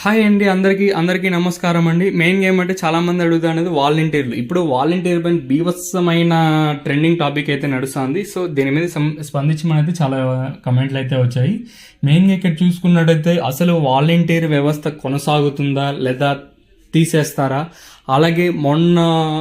Hi అండి అందరికీ అందరికీ నమస్కారం అండి. మెయిన్ గేమ్ అంటే చాలా మంది అడుగుతా అనేది వాలంటీర్లు. ఇప్పుడు వాలంటీర్ పైన బీభత్సమైన ట్రెండింగ్ టాపిక్ అయితే నడుస్తుంది. సో దీని మీద సం- స్పందించమని చాలా కమెంట్లు అయితే వచ్చాయి. మెయిన్గా ఇక్కడ చూసుకున్నట్టయితే అసలు వాలంటీర్ వ్యవస్థ కొనసాగుతుందా లేదా తీసేస్తారా? అలాగే మొన్న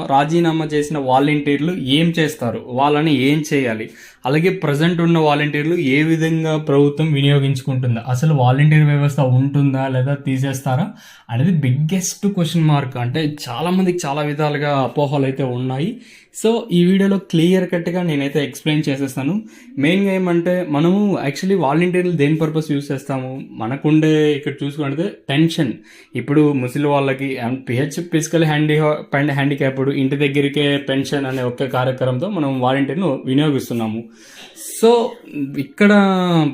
రాజీనామా చేసిన వాలంటీర్లు ఏం చేస్తారు? వాళ్ళని ఏం చేయాలి? అలాగే ప్రజెంట్ ఉన్న వాలంటీర్లు ఏ విధంగా ప్రభుత్వం వినియోగించుకుంటుందా? అసలు వాలంటీర్ వ్యవస్థ ఉంటుందా లేదా తీసేస్తారా అనేది బిగ్గెస్ట్ క్వశ్చన్ మార్క్ అంటే చాలామందికి చాలా విధాలుగా అపోహలు అయితే ఉన్నాయి. సో ఈ వీడియోలో క్లియర్ కట్గా నేనైతే ఎక్స్ప్లెయిన్ చేసేస్తాను. మెయిన్గా ఏమంటే మనము యాక్చువల్లీ వాలంటీర్లు దేని పర్పస్ యూస్ చేస్తాము? మనకుండే ఇక్కడ చూసుకుంటే టెన్షన్ ఇప్పుడు ముసలి వాళ్ళకి PH physical hand and handicapped ఇంటి దగ్గరికే పెన్షన్ అనే ఒక్క కార్యక్రమంతో మనం వాలంటీర్ను వినియోగిస్తున్నాము. సో ఇక్కడ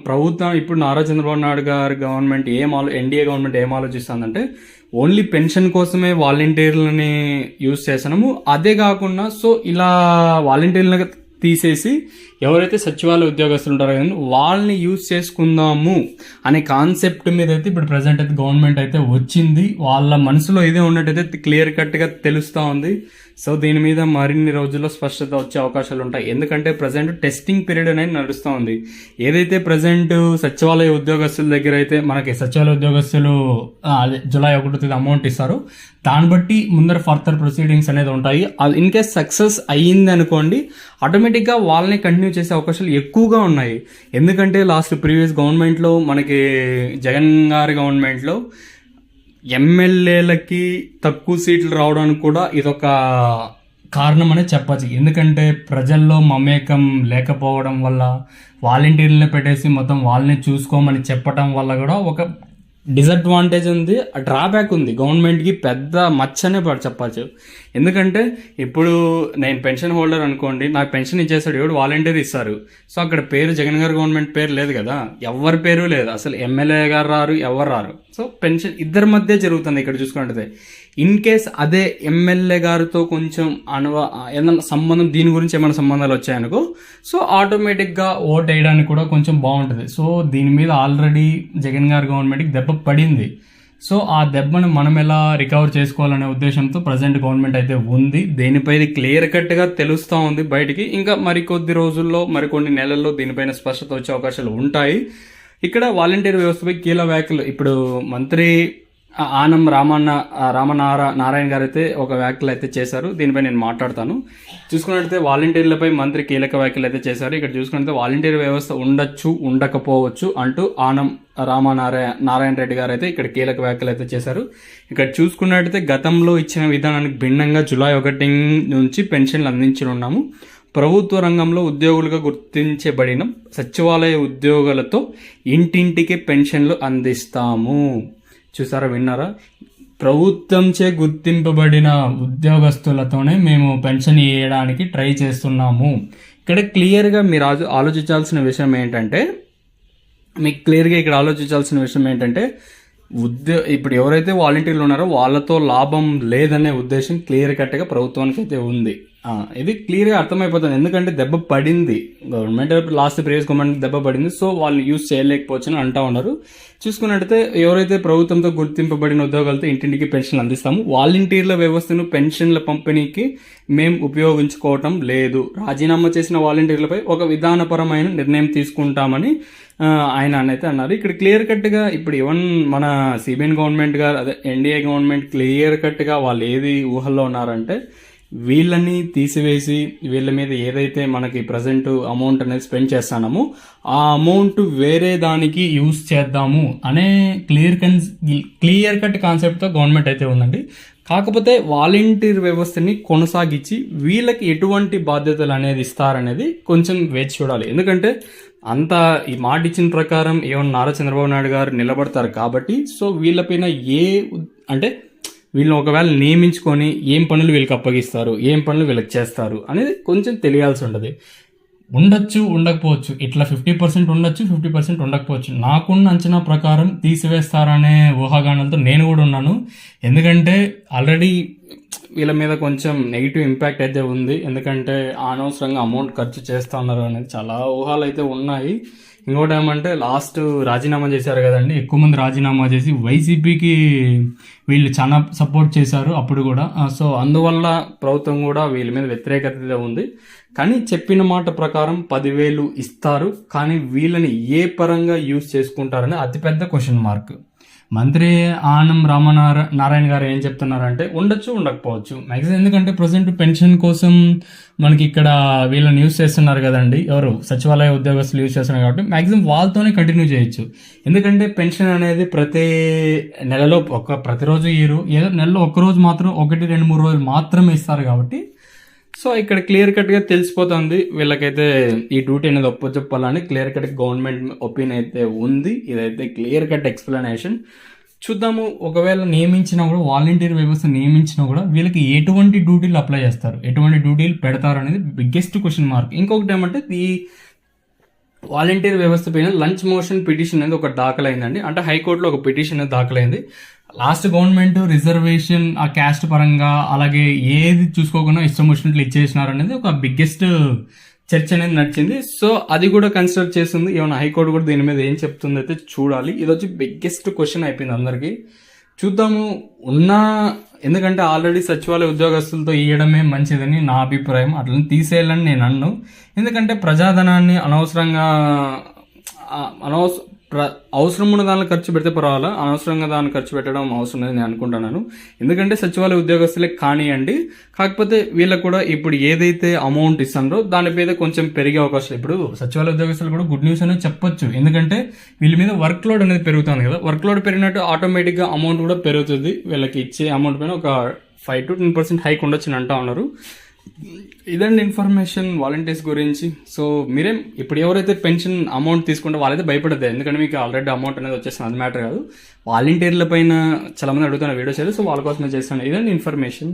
ప్రభుత్వం ఇప్పుడు నారా చంద్రబాబు నాయుడు గారు గవర్నమెంట్ ఏం ఆలో ఎన్డీఏ గవర్నమెంట్ ఏం ఆలోచిస్తుందంటే ఓన్లీ పెన్షన్ కోసమే వాలంటీర్లని యూజ్ చేస్తున్నాము. అదే కాకుండా సో ఇలా వాలంటీర్లను తీసేసి ఎవరైతే సచివాలయ ఉద్యోగస్తులు ఉంటారో కానీ వాళ్ళని యూజ్ చేసుకుందాము అనే కాన్సెప్ట్ మీద అయితే ఇప్పుడు ప్రజెంట్ అయితే గవర్నమెంట్ అయితే వచ్చింది. వాళ్ళ మనసులో ఇదే ఉన్నట్టయితే క్లియర్ కట్గా తెలుస్తూ ఉంది. సో దీని మీద మరిన్ని రోజుల్లో స్పష్టత వచ్చే అవకాశాలు ఉంటాయి. ఎందుకంటే ప్రజెంట్ టెస్టింగ్ పీరియడ్ అనేది నడుస్తూ ఉంది. ఏదైతే ప్రజెంట్ సచివాలయ ఉద్యోగస్తుల దగ్గర అయితే మనకి సచివాలయ ఉద్యోగస్తులు అదే జూలై ఒకటో తేదీ అమౌంట్ ఇస్తారు. దాన్ని బట్టి ముందర ఫర్దర్ ప్రొసీడింగ్స్ అనేది ఉంటాయి. అది ఇన్ కేస్ సక్సెస్ అయ్యింది అనుకోండి ఆటోమేటిక్గా వాళ్ళని కంటిన్యూ చేసే అవకాశాలు ఎక్కువగా ఉన్నాయి. ఎందుకంటే లాస్ట్ ప్రీవియస్ గవర్నమెంట్లో మనకి జగన్ గారి గవర్నమెంట్లో ఎమ్మెల్యేలకి తక్కువ సీట్లు రావడానికి కూడా ఇదొక కారణం అనే చెప్పచ్చు. ఎందుకంటే ప్రజల్లో మమేకం లేకపోవడం వల్ల వాలంటీర్లను పెట్టేసి మొత్తం వాళ్ళని చూసుకోమని చెప్పడం వల్ల కూడా ఒక డిసడ్వాంటేజ్ ఉంది డ్రాబ్యాక్ ఉంది. గవర్నమెంట్కి పెద్ద మచ్చనే చెప్పచ్చు. ఎందుకంటే ఇప్పుడు నేను పెన్షన్ హోల్డర్ అనుకోండి నాకు పెన్షన్ ఇచ్చేస్తాడు ఎవడు వాలంటీర్ ఇస్తారు. సో అక్కడ పేరు జగన్ గారు గవర్నమెంట్ పేరు లేదు కదా ఎవరి పేరు లేదు. అసలు ఎమ్మెల్యే గారు రారు ఎవరు రారు. సో పెన్షన్ ఇద్దరి మధ్య జరుగుతుంది ఇక్కడ చూసుకుంటే ఇన్ కేస్ అదే ఎమ్మెల్యే గారితో కొంచెం అనువ ఏదైనా సంబంధం దీని గురించి ఏమైనా సంబంధాలు వచ్చాయనుకో సో ఆటోమేటిక్గా ఓట్ వేయడానికి కూడా కొంచెం బాగుంటుంది. సో దీని మీద ఆల్రెడీ జగన్ గారు గవర్నమెంట్కి దెబ్బ పడింది. సో ఆ దెబ్బను మనం ఎలా రికవర్ చేసుకోవాలనే ఉద్దేశంతో ప్రజెంట్ గవర్నమెంట్ అయితే ఉంది. దీనిపైన క్లియర్ కట్గా తెలుస్తూ ఉంది బయటికి. ఇంకా మరికొద్ది రోజుల్లో మరికొన్ని నెలల్లో దీనిపైన స్పష్టత వచ్చే అవకాశాలు ఉంటాయి. ఇక్కడ వాలంటీర్ వ్యవస్థపై కీలక వ్యాఖ్యలు. ఇప్పుడు మంత్రి ఆనం రామన్న ఆ రామనార నారాయణ గారు అయితే ఒక వ్యాఖ్యలు అయితే చేశారు. దీనిపై నేను మాట్లాడతాను. చూసుకున్నట్లయితే వాలంటీర్లపై మంత్రి కీలక వ్యాఖ్యలు అయితే చేశారు. ఇక్కడ చూసుకున్నట్లయితే వాలంటీర్ వ్యవస్థ ఉండొచ్చు ఉండకపోవచ్చు అంటూ ఆనం రామనారాయణ నారాయణ రెడ్డి గారు అయితే ఇక్కడ కీలక వ్యాఖ్యలు అయితే చేశారు. ఇక్కడ చూసుకున్నట్లయితే గతంలో ఇచ్చిన విధానానికి భిన్నంగా జూలై ఒకటి నుంచి పెన్షన్లు అందించనున్నాము ప్రభుత్వ రంగంలో ఉద్యోగులుగా గుర్తించబడిన సచివాలయ ఉద్యోగులతో ఇంటింటికి పెన్షన్లు అందిస్తాము. చూసారా విన్నారా? ప్రభుత్వంచే గుర్తింపబడిన ఉద్యోగస్తులతోనే మేము పెన్షన్ ఇవ్వడానికి ట్రై చేస్తున్నాము. ఇక్కడ క్లియర్గా మీరు ఆలోచించాల్సిన విషయం ఏంటంటే మీకు క్లియర్గా ఇక్కడ ఆలోచించాల్సిన విషయం ఏంటంటే ఉద్యో ఇప్పుడు ఎవరైతే వాలంటీర్లు ఉన్నారో వాళ్ళతో లాభం లేదనే ఉద్దేశం క్లియర్ కట్గా ప్రభుత్వానికి అయితే ఉంది. ఇది క్లియర్గా అర్థమైపోతుంది. ఎందుకంటే దెబ్బ పడింది. గవర్నమెంట్ లాస్ట్ ప్రీవియస్ గవర్నమెంట్ దెబ్బ పడింది. సో వాళ్ళు యూజ్ చేయలేకపోవచ్చు అని అంటా ఉన్నారు. చూసుకున్నట్టయితే ఎవరైతే ప్రభుత్వంతో గుర్తింపబడిన ఉద్యోగాలతో ఇంటింటికి పెన్షన్లు అందిస్తాము వాలంటీర్ల వ్యవస్థను పెన్షన్ల పంపిణీకి మేము ఉపయోగించుకోవటం లేదు. రాజీనామా చేసిన వాలంటీర్లపై ఒక విధానపరమైన నిర్ణయం తీసుకుంటామని ఆయన అయితే అన్నారు. ఇక్కడ క్లియర్ కట్గా ఇప్పుడు ఈవెన్ మన సిబిఎన్ గవర్నమెంట్ గారు అదే ఎన్డీఏ గవర్నమెంట్ క్లియర్ కట్గా వాళ్ళు ఏది ఊహల్లో ఉన్నారంటే వీళ్ళని తీసివేసి వీళ్ళ మీద ఏదైతే మనకి ప్రజెంట్ అమౌంట్ అనేది స్పెండ్ చేస్తానమో ఆ అమౌంట్ వేరే దానికి యూస్ చేద్దాము అనే క్లియర్ కన్ క్లియర్ కట్ కాన్సెప్ట్తో గవర్నమెంట్ అయితే ఉందండి. కాకపోతే వాలంటీర్ వ్యవస్థని కొనసాగించి వీళ్ళకి ఎటువంటి బాధ్యతలు అనేది ఇస్తారనేది కొంచెం వేచి చూడాలి. ఎందుకంటే అంత ఈ మాట ఇచ్చిన ప్రకారం ఏమన్నా నారా చంద్రబాబు నాయుడు గారు నిలబడతారు కాబట్టి సో వీళ్ళపైన ఏ అంటే వీళ్ళని ఒకవేళ నియమించుకొని ఏం పనులు వీళ్ళకి అప్పగిస్తారు ఏం పనులు వీళ్ళకి చేస్తారు అనేది కొంచెం తెలియాల్సి ఉండదు. ఉండొచ్చు ఉండకపోవచ్చు. ఇట్లా ఫిఫ్టీ పర్సెంట్ ఉండొచ్చు ఫిఫ్టీ పర్సెంట్ ఉండకపోవచ్చు. నాకున్న అంచనా ప్రకారం తీసివేస్తారనే ఊహాగానాలతో నేను కూడా ఉన్నాను. ఎందుకంటే ఆల్రెడీ వీళ్ళ మీద కొంచెం నెగిటివ్ ఇంపాక్ట్ అయితే ఉంది. ఎందుకంటే అనవసరంగా అమౌంట్ ఖర్చు చేస్తా ఉన్నారు అనేది చాలా ఊహాలు అయితే ఉన్నాయి. ఇంకోటి ఏమంటే లాస్ట్ రాజీనామా చేశారు కదండి. ఎక్కువ మంది రాజీనామా చేసి వైసీపీకి వీళ్ళు చాలా సపోర్ట్ చేశారు అప్పుడు కూడా. సో అందువల్ల ప్రభుత్వం కూడా వీళ్ళ మీద వ్యతిరేకత ఉంది. కానీ చెప్పిన మాట ప్రకారం పదివేలు ఇస్తారు. కానీ వీళ్ళని ఏ పరంగా యూజ్ చేసుకుంటారని అతిపెద్ద క్వశ్చన్ మార్క్ మంత్రి ఆనం రామనార నారాయణ గారు ఏం చెప్తున్నారంటే ఉండొచ్చు ఉండకపోవచ్చు. మ్యాక్సిమం ఎందుకంటే ప్రజెంట్ పెన్షన్ కోసం మనకి ఇక్కడ వీళ్ళని యూజ్ చేస్తున్నారు కదండి. ఎవరు? సచివాలయ ఉద్యోగస్తులు యూజ్ చేస్తున్నారు కాబట్టి మ్యాక్సిమం వాళ్ళతోనే కంటిన్యూ చేయొచ్చు. ఎందుకంటే పెన్షన్ అనేది ప్రతి నెలలో ఒక ప్రతిరోజు ఇయరు ఏదో నెలలో ఒక్క రోజు మాత్రం ఒకటి రెండు మూడు రోజులు మాత్రమే ఇస్తారు కాబట్టి సో ఇక్కడ క్లియర్ కట్గా తెలిసిపోతుంది వీళ్ళకైతే ఈ డ్యూటీ అనేది ఒప్పచెప్పాలని. క్లియర్ కట్ గవర్నమెంట్ ఒపీనియన్ అయితే ఉంది. ఇదైతే క్లియర్ కట్ ఎక్స్ప్లెనేషన్. చూద్దాము ఒకవేళ నియమించినా కూడా వాలంటీర్ వ్యవస్థ నియమించినా కూడా వీళ్ళకి ఎటువంటి డ్యూటీలు అప్లై చేస్తారు? ఎటువంటి డ్యూటీలు పెడతారు అనేది బిగ్గెస్ట్ క్వశ్చన్ మార్క్ ఇంకొకటి ఏమంటే ఈ వాలంటీర్ వ్యవస్థ పైన లంచ్ మోషన్ పిటిషన్ అనేది ఒక దాఖలైందండి. అంటే హైకోర్టులో ఒక పిటిషన్ అనేది దాఖలైంది. లాస్ట్ గవర్నమెంట్ రిజర్వేషన్ ఆ క్యాస్ట్ పరంగా అలాగే ఏది చూసుకోకుండా ఇష్టం వచ్చినట్లు ఇచ్చేసినారు అనేది ఒక బిగ్గెస్ట్ చర్చ అనేది నడిచింది. సో అది కూడా కన్సిడర్ చేసింది ఏమైనా హైకోర్టు కూడా దీని మీద ఏం చెప్తుంది అయితే చూడాలి. ఇది వచ్చి బిగ్గెస్ట్ క్వశ్చన్ అయిపోయింది అందరికీ. చూద్దాము. ఉన్న ఎందుకంటే ఆల్రెడీ సచివాలయ ఉద్యోగస్తులతో ఇవ్వడమే మంచిదని నా అభిప్రాయం. అట్లని తీసేయాలని నేను అన్ను. ఎందుకంటే ప్రజాధనాన్ని అనవసరంగా ఆ, అనవస అవసరం ఉన్న దానిలో ఖర్చు పెడితే పర్వాలా? అనవసరంగా దాన్ని ఖర్చు పెట్టడం అవసరం లేదని నేను అనుకుంటున్నాను. ఎందుకంటే సచివాలయ ఉద్యోగస్తులే కానివ్వండి కాకపోతే వీళ్ళకు కూడా ఇప్పుడు ఏదైతే అమౌంట్ ఇస్తారో దాని మీద కొంచెం పెరిగే అవకాశం. ఇప్పుడు సచివాలయ ఉద్యోగస్తులు కూడా గుడ్ న్యూస్ అనేది చెప్పొచ్చు. ఎందుకంటే వీళ్ళ మీద వర్క్ లోడ్ అనేది పెరుగుతుంది కదా. వర్క్ లోడ్ పెరిగినట్టు ఆటోమేటిక్గా అమౌంట్ కూడా పెరుగుతుంది. వీళ్ళకి ఇచ్చే అమౌంట్ పైన ఒక five to ten percent hike ఉండొచ్చు అని అంటా ఉన్నారు. ఇదండి ఇన్ఫర్మేషన్ వాలంటీర్స్ గురించి. సో మీరేం ఇప్పుడు ఎవరైతే పెన్షన్ అమౌంట్ తీసుకుంటే వాళ్ళైతే భయపడద్దు. ఎందుకంటే మీకు ఆల్రెడీ అమౌంట్ అనేది వచ్చేసింది అది మ్యాటర్ కాదు. వాలంటీర్ల పైన చాలామంది అడుగుతున్న వీడియోస్ అయితే సో వాళ్ళ కోసమే చేస్తాను. ఇదండి ఇన్ఫర్మేషన్.